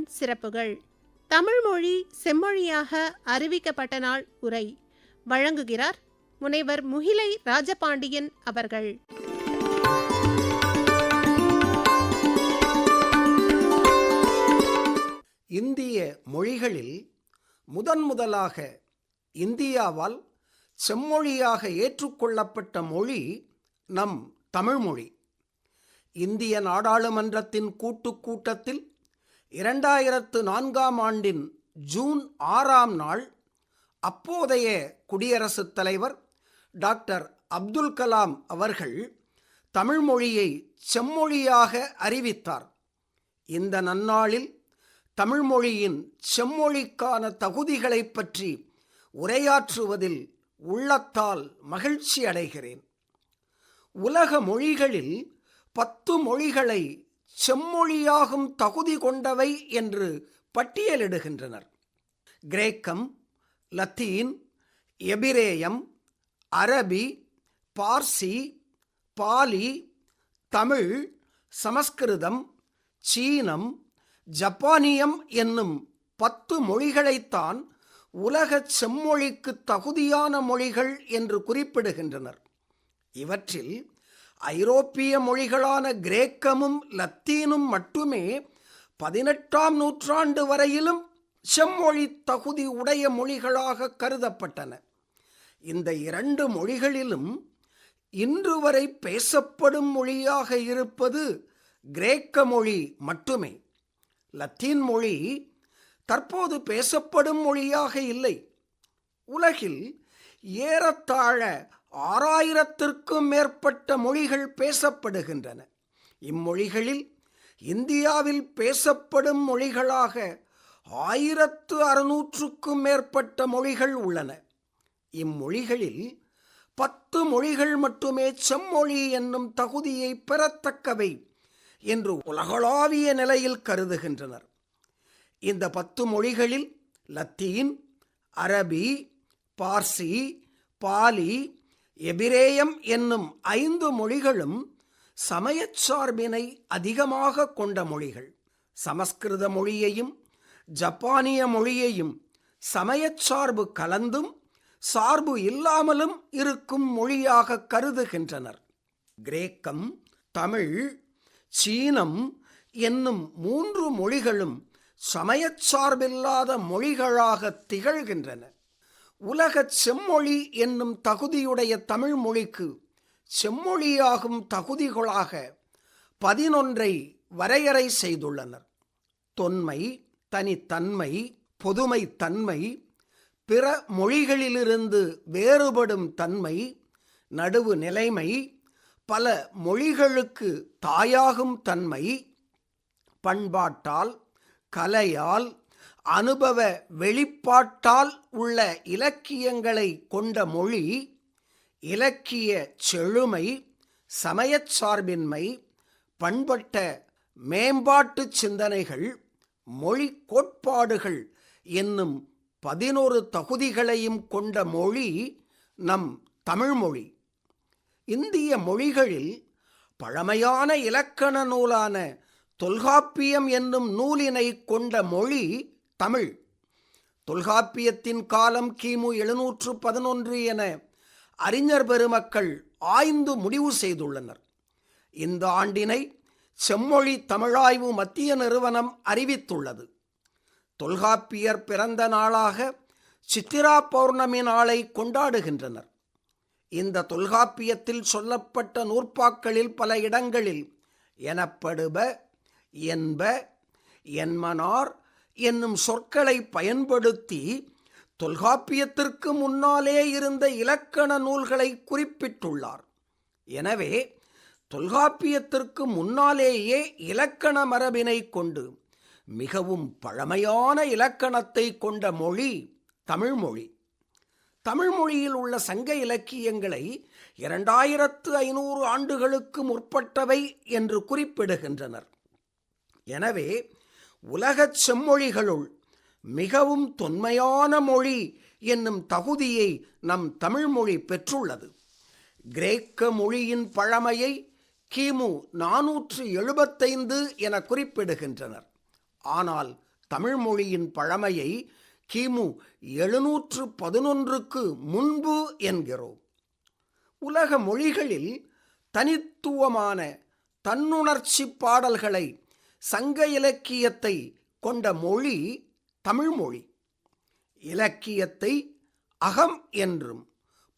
மொழியின் சிறப்புகள் தமிழ்மொழி செம்மொழியாக அறிவிக்கப்பட்ட நாள் உரை. வழங்குகிறார் முனைவர் முகிலை ராஜபாண்டியன் அவர்கள். இந்திய மொழிகளில் முதன் முதலாக இந்தியாவால் செம்மொழியாக ஏற்றுக்கொள்ளப்பட்ட மொழி நம் தமிழ்மொழி இந்திய நாடாளுமன்றத்தின் கூட்டுக் கூட்டத்தில் இரண்டாயிரத்து நான்காம் ஆண்டின் ஜூன் ஆறாம் நாள் அப்போதைய குடியரசுத் தலைவர் டாக்டர் அப்துல் கலாம் அவர்கள் தமிழ்மொழியை செம்மொழியாக அறிவித்தார். இந்த நன்னாளில் தமிழ்மொழியின் செம்மொழிக்கான தகுதிகளைப் பற்றி உரையாற்றுவதில் உள்ளத்தால் மகிழ்ச்சி அடைகிறேன் உலக மொழிகளில் பத்து மொழிகளை செம்மொழியாகும் தகுதி கொண்டவை என்று பட்டியலிடுகின்றனர். கிரேக்கம் லத்தீன் எபிரேயம் அரபி பார்சி பாலி தமிழ் சமஸ்கிருதம் சீனம் ஜப்பானியம் என்னும் பத்து மொழிகளைத்தான் உலக செம்மொழிக்கு தகுதியான மொழிகள் என்று குறிப்பிடுகின்றனர். இவற்றில் ஐரோப்பிய மொழிகளான கிரேக்கமும் லத்தீனும் மட்டுமே பதினெட்டாம் நூற்றாண்டு வரையிலும் செம்மொழி தகுதி உடைய மொழிகளாக கருதப்பட்டன. இந்த இரண்டு மொழிகளிலும் இன்று வரை பேசப்படும் மொழியாக இருப்பது கிரேக்க மொழி மட்டுமே. லத்தீன் மொழி தற்போது பேசப்படும் மொழியாக இல்லை. உலகில் ஏறத்தாழ ஆறாயிரத்திற்கும் மேற்பட்ட மொழிகள் பேசப்படுகின்றன. இம்மொழிகளில் இந்தியாவில் பேசப்படும் மொழிகளாக ஆயிரத்து அறுநூற்றுக்கும் மேற்பட்ட மொழிகள் உள்ளன. இம்மொழிகளில் பத்து மொழிகள் மட்டுமே செம்மொழி என்னும் தகுதியை பெறத்தக்கவை என்று உலகளாவிய நிலையில் கருதுகின்றனர். இந்த பத்து மொழிகளில் லத்தீன் அரபி பார்சி பாலி எபிரேயம் என்னும் ஐந்து மொழிகளும் சமயச் சார்பினை அதிகமாக கொண்ட மொழிகள். சமஸ்கிருத மொழியையும் ஜப்பானிய மொழியையும் சமயச் சார்பு கலந்தும் சார்பு இல்லாமலும் இருக்கும் மொழியாக கருதுகின்றனர். கிரேக்கம் தமிழ் சீனம் என்னும் மூன்று மொழிகளும் சமயச் சார்பில்லாத மொழிகளாக திகழ்கின்றன. உலகச் செம்மொழி என்னும் தகுதியுடைய தமிழ் மொழிக்கு செம்மொழியாகும் தகுதிகளாக பதினொன்றை வரையறை செய்துள்ளனர். தொன்மை தனித்தன்மை பொதுமை தன்மை பிற மொழிகளிலிருந்து வேறுபடும் தன்மை நடுவு நிலைமை பல மொழிகளுக்கு தாயாகும் தன்மை பண்பாட்டால் கலையால் அனுபவ வெளிப்பாட்டால் உள்ள இலக்கியங்களை கொண்ட மொழி இலக்கிய செழுமை சமயச் சார்பின்மை பண்பட்ட மேம்பாட்டு சிந்தனைகள் மொழி கோட்பாடுகள் என்னும் பதினொரு தகுதிகளையும் கொண்ட மொழி நம் தமிழ்மொழி இந்திய மொழிகளில் பழமையான இலக்கண நூலான தொல்காப்பியம் என்னும் நூலினை கொண்ட மொழி தமிழ். தொல்காப்பியத்தின் காலம் கிமு எழுநூற்று பதினொன்று என அறிஞர் பெருமக்கள் ஆய்ந்து முடிவு செய்துள்ளனர். இந்த ஆண்டினை செம்மொழி தமிழாய்வு மத்திய நிறுவனம் அறிவித்துள்ளது. தொல்காப்பியர் பிறந்த நாளாக சித்திரா பௌர்ணமி நாளை கொண்டாடுகின்றனர். இந்த தொல்காப்பியத்தில் சொல்லப்பட்ட நூற்பாக்களில் பல இடங்களில் எனப்படுப என்ப என்மனார் என்னும் சொற்களை பயன்படுத்தி தொல்காப்பியத்திற்கு முன்னாலே இருந்த இலக்கண நூல்களை குறிப்பிட்டுள்ளார். எனவே தொல்காப்பியத்திற்கு முன்னாலேயே இலக்கண மரபினை கொண்டு மிகவும் பழமையான இலக்கணத்தை கொண்ட மொழி தமிழ்மொழி. தமிழ்மொழியில் உள்ள சங்க இலக்கியங்களை இரண்டாயிரத்து ஐநூறு ஆண்டுகளுக்கு முற்பட்டவை என்று குறிப்பிடுகின்றனர். எனவே உலகச் செம்மொழிகளுள் மிகவும் தொன்மையான மொழி என்னும் தகுதியை நம் தமிழ்மொழி பெற்றுள்ளது. கிரேக்க மொழியின் பழமையை கிமு நானூற்று எழுபத்தைந்து என குறிப்பிடுகின்றனர். ஆனால் தமிழ்மொழியின் பழமையை கிமு எழுநூற்று பதினொன்றுக்கு முன்பு என்கிறோம். உலக மொழிகளில் தனித்துவமான தன்னுணர்ச்சி பாடல்களை சங்க இலக்கியத்தை கொண்ட மொழி தமிழ்மொழி இலக்கியத்தை அகம் என்றும்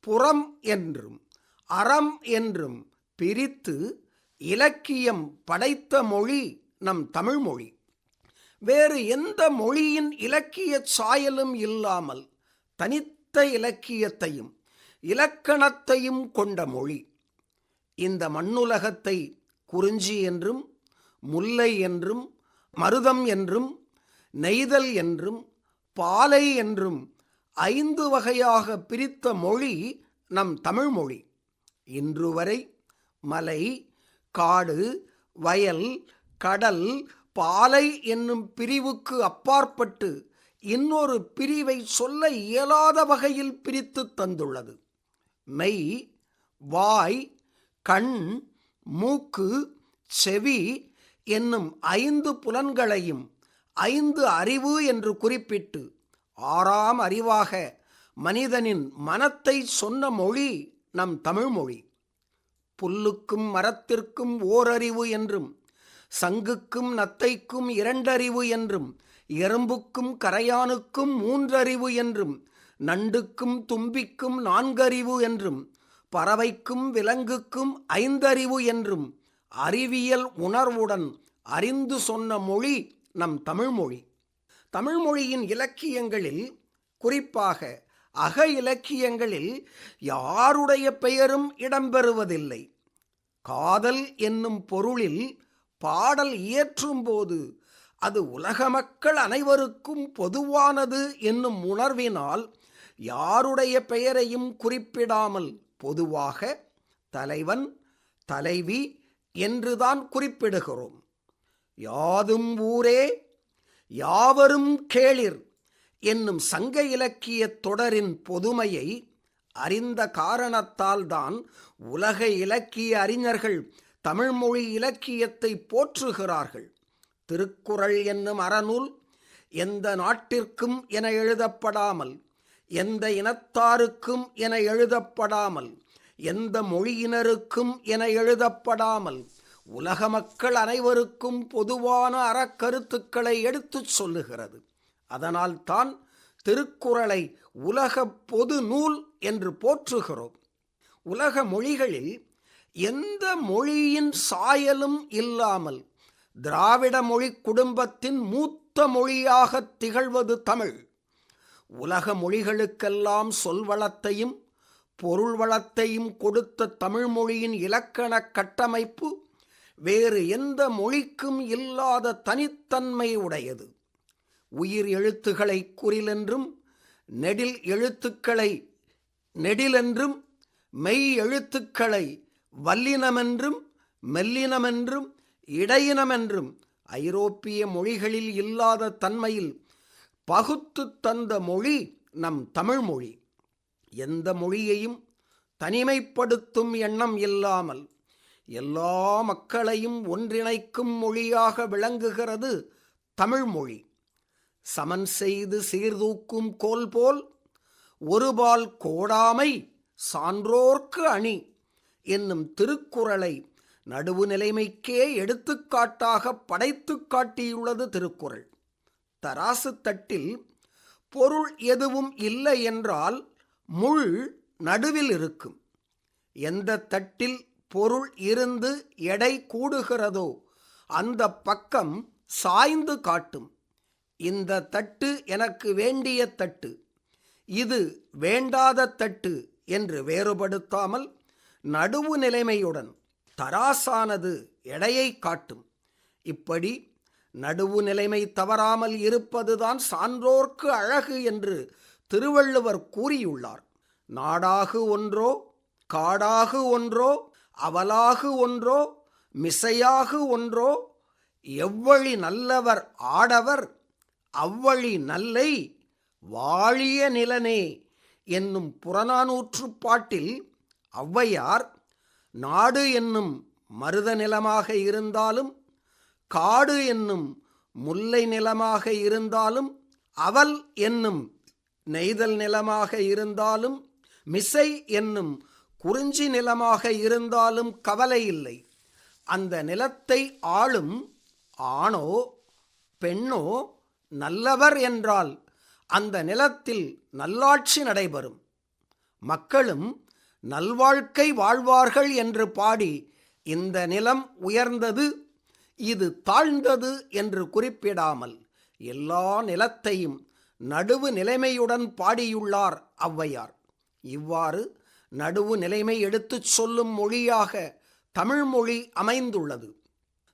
புறம் என்றும் அறம் என்றும் பிரித்து இலக்கியம் படைத்த மொழி நம் தமிழ்மொழி வேறு எந்த மொழியின் இலக்கிய சாயலும் இல்லாமல் தனித்த இலக்கியத்தையும் இலக்கணத்தையும் கொண்ட மொழி. இந்த மண்ணுலகத்தை குறிஞ்சி என்றும் முல்லை என்றும் மருதம் என்றும் நெய்தல் என்றும் பாலை என்றும் ஐந்து வகையாக பிரித்த மொழி நம் தமிழ் மொழி. இன்று வரை மலை காடு வயல் கடல் பாலை என்னும் பிரிவுக்கு அப்பாற்பட்டு இன்னொரு பிரிவை சொல்ல இயலாத வகையில் பிரித்து தந்துள்ளது. மெய் வாய் கண் மூக்கு செவி என்னும் ஐந்து புலன்களையும் ஐந்து அறிவு என்று குறிப்பிட்டு ஆறாம் அறிவாக மனிதனின் மனத்தை சொன்ன மொழி நம் தமிழ்மொழி. புல்லுக்கும் மரத்திற்கும் ஓரறிவு என்றும் சங்குக்கும் நத்தைக்கும் இரண்டறிவு என்றும் எறும்புக்கும் கரையானுக்கும் மூன்றறிவு என்றும் நண்டுக்கும் தும்பிக்கும் நான்கறிவு என்றும் பறவைக்கும் விலங்குக்கும் ஐந்தறிவு என்றும் அறிவியல் உணர்வுடன் அறிந்து சொன்ன மொழி நம் தமிழ்மொழி. தமிழ்மொழியின் இலக்கியங்களில் குறிப்பாக அக இலக்கியங்களில் யாருடைய பெயரும் இடம்பெறுவதில்லை. காதல் என்னும் பொருளில் பாடல் இயற்றும்போது அது உலக மக்கள் அனைவருக்கும் பொதுவானது என்னும் உணர்வினால் யாருடைய பெயரையும் குறிப்பிடாமல் பொதுவாக தலைவன் தலைவி என்றுதான் குறிப்பிடுகிறோம். யாதும் ஊரே யாவரும் கேளிர் என்னும் சங்க இலக்கியத் தொடரின் பொதுமையை அறிந்த காரணத்தால்தான் உலக இலக்கிய அறிஞர்கள் தமிழ்மொழி இலக்கியத்தை போற்றுகிறார்கள். திருக்குறள் என்னும் அறநூல் எந்த நாட்டிற்கும் என எழுதப்படாமல் எந்த இனத்தாருக்கும் என எழுதப்படாமல் எந்த மொழியினருக்கும் என எழுதப்படாமல் உலக மக்கள் அனைவருக்கும் பொதுவான அறக்கருத்துக்களை எடுத்துச் சொல்லுகிறது. அதனால் தான் திருக்குறளை உலக பொது நூல் என்று போற்றுகிறோம். உலக மொழிகளில் எந்த மொழியின் சாயலும் இல்லாமல் திராவிட மொழி குடும்பத்தின் மூத்த மொழியாக திகழ்வது தமிழ். உலக மொழிகளுக்கெல்லாம் சொல்வளத்தையும் பொருள் வளத்தையும் கொடுத்த தமிழ்மொழியின் இலக்கணக் இலக்கண கட்டமைப்பு வேறு எந்த மொழிக்கும் இல்லாத தனித்தன்மை உடையது. உயிர் எழுத்துக்களை குறிலென்றும் நெடில் எழுத்துக்களை நெடிலென்றும் மெய் எழுத்துக்களை வல்லினமென்றும் மெல்லினமென்றும் இடையினமென்றும் ஐரோப்பிய மொழிகளில் இல்லாத தன்மையில் பகுத்து தந்த மொழி நம் தமிழ்மொழி. எந்த மொழியையும் தனிமைப்படுத்தும் எண்ணம் இல்லாமல் எல்லா மக்களையும் ஒன்றிணைக்கும் மொழியாக விளங்குகிறது தமிழ் மொழி. சமன் செய்து சீர்தூக்கும் கோல் போல் ஒருபால் கோடாமை சான்றோர்க்கு அணி என்னும் திருக்குறளை நடுவு நிலைமைக்கே எடுத்துக்காட்டாக படைத்துக் காட்டியுள்ளது திருக்குறள். தராசு தட்டில் பொருள் எதுவும் இல்லை என்றால் முள் நடுவில் இருக்கும். எந்த தட்டில் பொருள் இருந்து எடை கூடுகிறதோ அந்த பக்கம் சாய்ந்து காட்டும். இந்த தட்டு எனக்கு வேண்டிய தட்டு. இது வேண்டாத தட்டு என்று வேறுபடுத்தாமல் நடுவு நிலைமையுடன் தராசானது எடையை காட்டும். இப்படி நடுவு நிலைமை தவறாமல் இருப்பதுதான் சான்றோர்க்கு அழகு என்று திருவள்ளுவர் கூறியுள்ளார். நாடாகு ஒன்றோ காடாகு ஒன்றோ அவலாகு ஒன்றோ மிசையாகு ஒன்றோ எவ்வழி நல்லவர் ஆடவர் அவ்வழி நல்லை வாழிய நிலனே என்னும் புறநானூற்று பாட்டில் ஔவையார் நாடு என்னும் மருத நிலமாக இருந்தாலும் காடு என்னும் முல்லை நிலமாக இருந்தாலும் அவல் என்னும் நெய்தல் நிலமாக இருந்தாலும் மிசை என்னும் குறிஞ்சி நிலமாக இருந்தாலும் கவலை இல்லை. அந்த நிலத்தை ஆளும் ஆணோ பெண்ணோ நல்லவர் என்றால் அந்த நிலத்தில் நல்லாட்சி நடைபெறும். மக்களும் நல்வாழ்க்கை வாழ்வார்கள் என்று பாடி இந்த நிலம் உயர்ந்தது இது தாழ்ந்தது என்று குறிப்பிடாமல் எல்லா நிலத்தையும் நடுவு நிலைமையுடன் பாடியுள்ளார் ஔவையார். இவ்வாறு நடுவு நிலைமை எடுத்துச் சொல்லும் மொழியாக தமிழ்மொழி அமைந்துள்ளது.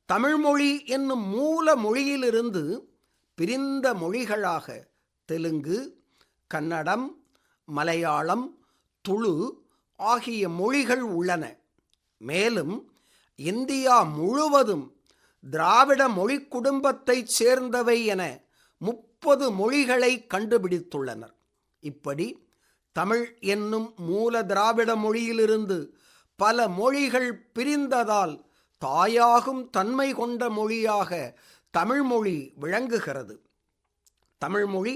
தமிழ்மொழி என்னும் மூல மொழியிலிருந்து பிரிந்த மொழிகளாக தெலுங்கு கன்னடம் மலையாளம் துளு ஆகிய மொழிகள் உள்ளன. மேலும் இந்தியா முழுவதும் திராவிட மொழி குடும்பத்தைச் சேர்ந்தவை என முப்பது மொழிகளை கண்டுபிடித்துள்ளனர். இப்படி தமிழ் என்னும் மூல திராவிட மொழியிலிருந்து பல மொழிகள் பிரிந்ததால் தாயாகும் தன்மை கொண்ட மொழியாக தமிழ்மொழி விளங்குகிறது. தமிழ்மொழி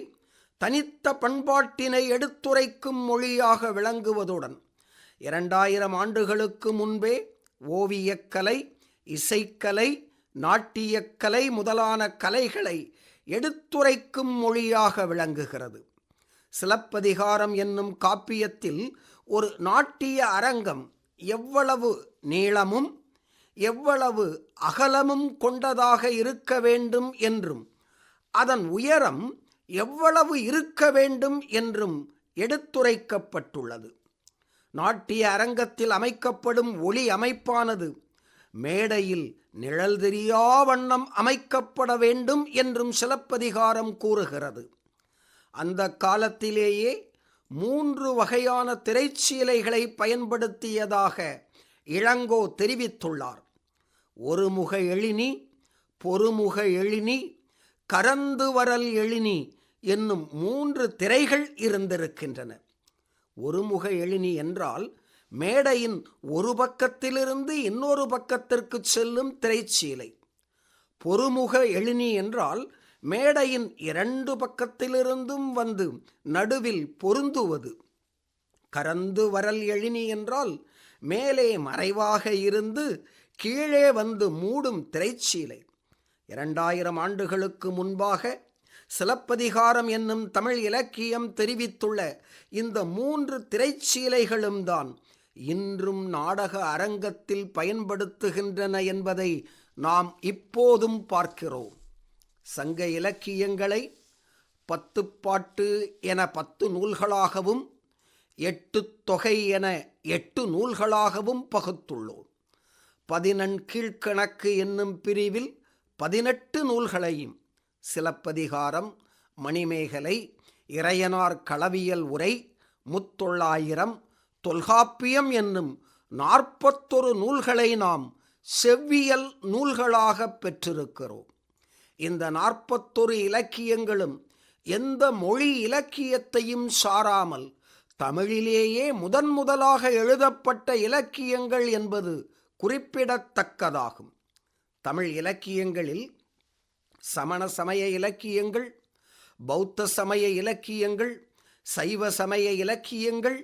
தனித்த பண்பாட்டினை எடுத்துரைக்கும் மொழியாக விளங்குவதுடன் இரண்டாயிரம் ஆண்டுகளுக்கு முன்பே ஓவியக்கலை இசைக்கலை நாட்டியக்கலை முதலான கலைகளை எடுத்துரைக்கும் மொழியாக விளங்குகிறது. சிலப்பதிகாரம் என்னும் காப்பியத்தில் ஒரு நாட்டிய அரங்கம் எவ்வளவு நீளமும் எவ்வளவு அகலமும் கொண்டதாக இருக்க வேண்டும் என்றும் அதன் உயரம் எவ்வளவு இருக்க வேண்டும் என்றும் எடுத்துரைக்கப்பட்டுள்ளது. நாட்டிய அரங்கத்தில் அமைக்கப்படும் ஒளி அமைப்பானது மேடையில் நிழல் தெரியா வண்ணம் அமைக்கப்பட வேண்டும் என்றும் சிலப்பதிகாரம் கூறுகிறது. அந்த காலத்திலேயே மூன்று வகையான திரைச்சீலைகளை பயன்படுத்தியதாக இளங்கோ தெரிவித்துள்ளார். ஒருமுக எழினி பொறுமுக எழினி கரந்து வரல் எழினி என்னும் மூன்று திரைகள் இருந்திருக்கின்றன. ஒருமுக எழினி என்றால் மேடையின் ஒரு பக்கத்திலிருந்து இன்னொரு பக்கத்திற்கு செல்லும் திரைச்சீலை. பொறுமுக எழினி என்றால் மேடையின் இரண்டு பக்கத்திலிருந்தும் வந்து நடுவில் பொருந்துவது. கரந்து வரல் எழினி என்றால் மேலே மறைவாக இருந்து கீழே வந்து மூடும் திரைச்சீலை. இரண்டாயிரம் ஆண்டுகளுக்கு முன்பாக சிலப்பதிகாரம் என்னும் தமிழ் இலக்கியம் தெரிவித்துள்ள இந்த மூன்று திரைச்சீலைகளும் தான் இன்றும் நாடக அரங்கத்தில் பயன்படுத்துகின்றன என்பதை நாம் இப்போதும் பார்க்கிறோம். சங்க இலக்கியங்களை பத்துப்பாட்டு என பத்து நூல்களாகவும் எட்டு தொகை என எட்டு நூல்களாகவும் பகுத்துள்ளோம். பதினெண் கீழ்கணக்கு என்னும் பிரிவில் பதினெட்டு நூல்களையும் சிலப்பதிகாரம் மணிமேகலை இறையனார் களவியல் உரை முத்தொள்ளாயிரம் தொல்காப்பியம் என்னும் நாற்பத்தொரு நூல்களை நாம் செவ்வியல் நூல்களாக பெற்றிருக்கிறோம். இந்த நாற்பத்தொரு இலக்கியங்களும் எந்த மொழி இலக்கியத்தையும் சாராமல் தமிழிலேயே முதன் முதலாக எழுதப்பட்ட இலக்கியங்கள் என்பது குறிப்பிடத்தக்கதாகும். தமிழ் இலக்கியங்களில் சமண சமய இலக்கியங்கள் பௌத்த சமய இலக்கியங்கள் சைவ சமய இலக்கியங்கள்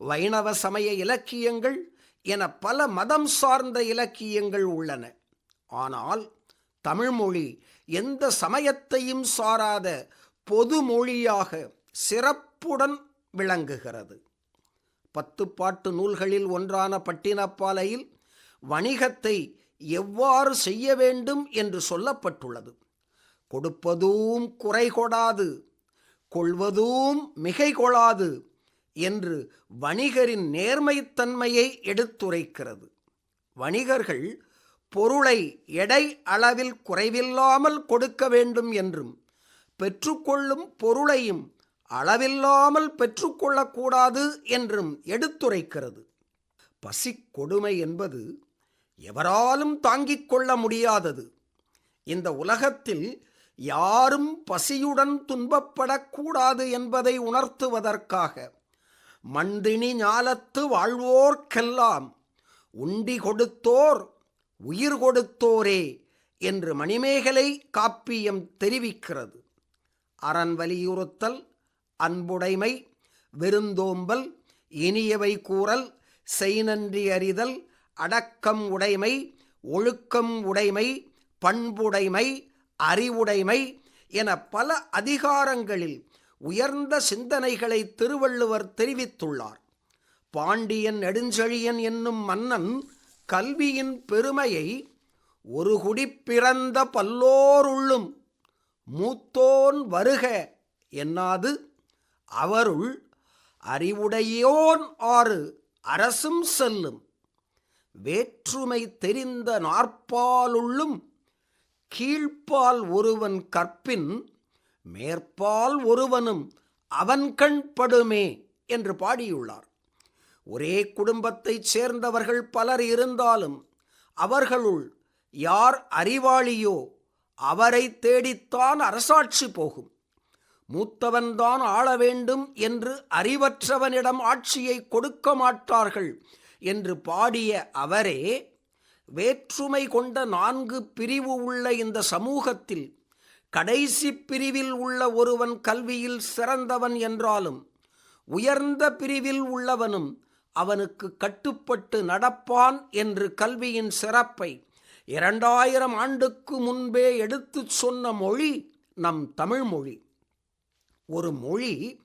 வைணவ சமய இலக்கியங்கள் என பல மதம் சார்ந்த இலக்கியங்கள் உள்ளன. ஆனால் தமிழ்மொழி எந்த சமயத்தையும் சாராத பொது மொழியாக சிறப்புடன் விளங்குகிறது. பத்து பாட்டு நூல்களில் ஒன்றான பட்டினப்பாலையில் வணிகத்தை எவ்வாறு செய்ய வேண்டும் என்று சொல்லப்பட்டுள்ளது. கொடுப்பதும் குறை கொடாது கொள்வதும் மிகை கொள்ளாது என்று வணிகரின் நேர்மைத்தன்மையை எடுத்துரைக்கிறது. வணிகர்கள் பொருளை எடை அளவில் குறைவில்லாமல் கொடுக்க வேண்டும் என்றும் பெற்றுக்கொள்ளும் பொருளையும் அளவில்லாமல் பெற்றுக்கொள்ளக்கூடாது என்றும் எடுத்துரைக்கிறது. பசி கொடுமை என்பது எவராலும் தாங்கிக் கொள்ள முடியாதது. இந்த உலகத்தில் யாரும் பசியுடன் துன்பப்படக்கூடாது என்பதை உணர்த்துவதற்காக மண்டினி ஞாலத்து வாழ்வோர்க்கெல்லாம் உண்டி கொடுத்தோர் உயிர் கொடுத்தோரே என்று மணிமேகலை காப்பியம் தெரிவிக்கிறது. அரண் வலியுறுத்தல் அன்புடைமை விருந்தோம்பல் இனியவை கூறல் செய்நன்றி அறிதல் அடக்கம் உடைமை ஒழுக்கம் உடைமை பண்புடைமை அறிவுடைமை என பல அதிகாரங்களில் உயர்ந்த சிந்தனைகளை திருவள்ளுவர் தெரிவித்துள்ளார். பாண்டியன் நெடுஞ்செழியன் என்னும் மன்னன் கல்வியின் பெருமையை ஒரு குடி பிறந்த பல்லோருள்ளும். மூத்தோன் வருக என்னாது? அவருள் அறிவுடையோன் ஆறு அரசும் செல்லும். வேற்றுமை தெரிந்த நாற்பாலுள்ளும் கீழ்ப்பால் ஒருவன் கற்பின் மேற்பால் ஒருவனும் அவன் கண் படுமே என்று பாடியுள்ளார். ஒரே குடும்பத்தைச் சேர்ந்தவர்கள் பலர் இருந்தாலும் அவர்களுள் யார் அறிவாளியோ அவரை தேடித்தான் அரசாட்சி போகும். மூத்தவன்தான் ஆள வேண்டும் என்று அறிவற்றவனிடம் ஆட்சியை கொடுக்க மாட்டார்கள் என்று பாடிய அவரே வேற்றுமை கொண்ட நான்கு பிரிவு உள்ள இந்த சமூகத்தில் கடைசி பிரிவில் உள்ள ஒருவன் கல்வியில் சிறந்தவன் என்றாலும் உயர்ந்த பிரிவில் உள்ளவனும் அவனுக்கு கட்டுப்பட்டு நடப்பான் என்று கல்வியின் சிறப்பை இரண்டாயிரம் ஆண்டுக்கு முன்பே எடுத்துச் சொன்ன மொழி நம் தமிழ் மொழி. ஒரு மொழி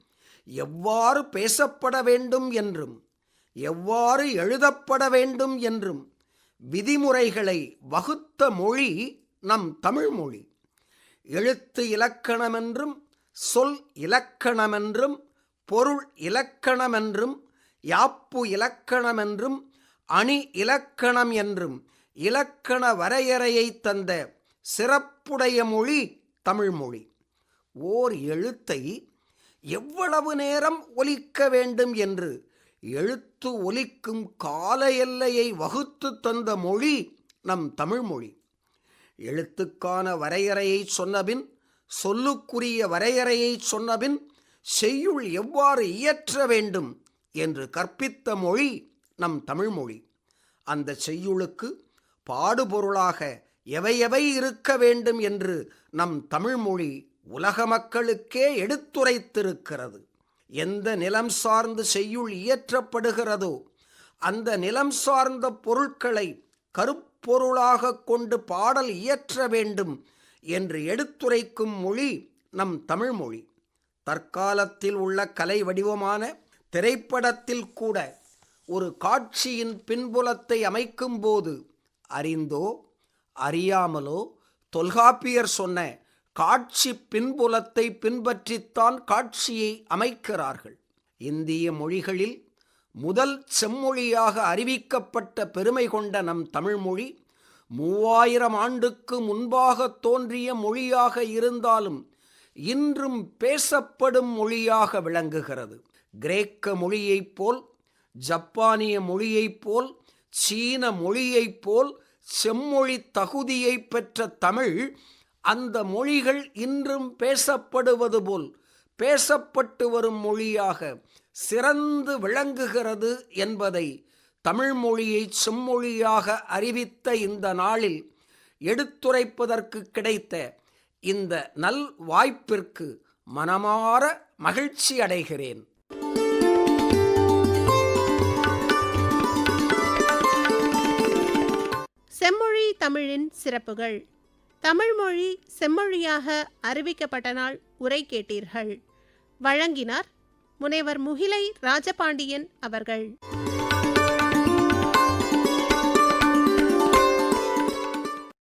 எவ்வாறு பேசப்பட வேண்டும் என்றும் எவ்வாறு எழுதப்பட வேண்டும் என்றும் விதிமுறைகளை வகுத்த மொழி நம் தமிழ் மொழி. எழுத்து இலக்கணமென்றும் சொல் இலக்கணமென்றும் பொருள் இலக்கணமென்றும் யாப்பு இலக்கணமென்றும் அணி இலக்கணம் என்றும் இலக்கண வரையறையை தந்த சிறப்புடைய மொழி தமிழ்மொழி ஓர் எழுத்தை எவ்வளவு நேரம் ஒலிக்க வேண்டும் என்று எழுத்து ஒலிக்கும் கால எல்லையை வகுத்து தந்த மொழி நம் தமிழ்மொழி எழுத்துக்கான வரையறையை சொன்னபின் சொல்லுக்குரிய வரையறையை சொன்னபின் செய்யுள் எவ்வாறு இயற்ற வேண்டும் என்று கற்பித்த மொழி நம் தமிழ்மொழி அந்த செய்யுளுக்கு பாடுபொருளாக எவையவை இருக்க வேண்டும் என்று நம் தமிழ்மொழி உலக மக்களுக்கே எடுத்துரைத்திருக்கிறது. எந்த நிலம் சார்ந்து செய்யுள் இயற்றப்படுகிறதோ அந்த நிலம் சார்ந்த பொருட்களை கருப்பு பொருளாக கொண்டு பாடல் இயற்ற வேண்டும் என்று எடுத்துரைக்கும் மொழி நம் தமிழ்மொழி. தற்காலத்தில் உள்ள கலை வடிவமான திரைப்படத்தில் கூட ஒரு காட்சியின் பின்புலத்தை அமைக்கும்போது அறிந்தோ அறியாமலோ தொல்காப்பியர் சொன்ன காட்சி பின்புலத்தை பின்பற்றித்தான் காட்சியை அமைக்கிறார்கள். இந்திய மொழிகளில் முதல் செம்மொழியாக அறிவிக்கப்பட்ட பெருமை கொண்ட நம் தமிழ்மொழி மூவாயிரம் ஆண்டுக்கு முன்பாக தோன்றிய மொழியாக இருந்தாலும் இன்றும் பேசப்படும் மொழியாக விளங்குகிறது. கிரேக்க மொழியைப் போல் ஜப்பானிய மொழியைப் போல் சீன மொழியைப் போல் செம்மொழி தகுதியை பெற்ற தமிழ் அந்த மொழிகள் இன்றும் பேசப்படுவது போல் பேசப்பட்டு வரும் மொழியாக சிறந்து விளங்குகிறது என்பதை தமிழ் மொழியை செம்மொழியாக அறிவித்த இந்த நாளில் எடுத்துரைப்பதற்கு கிடைத்த இந்த நல் வாய்ப்பிற்கு மனமாற மகிழ்ச்சி அடைகிறேன். செம்மொழி தமிழின் சிறப்புகள். தமிழ்மொழி செம்மொழியாக அறிவிக்கப்பட்ட நாள் உரை கேட்டீர்கள். வழங்கினார் முனைவர் முகிலை ராஜபாண்டியன் அவர்கள்.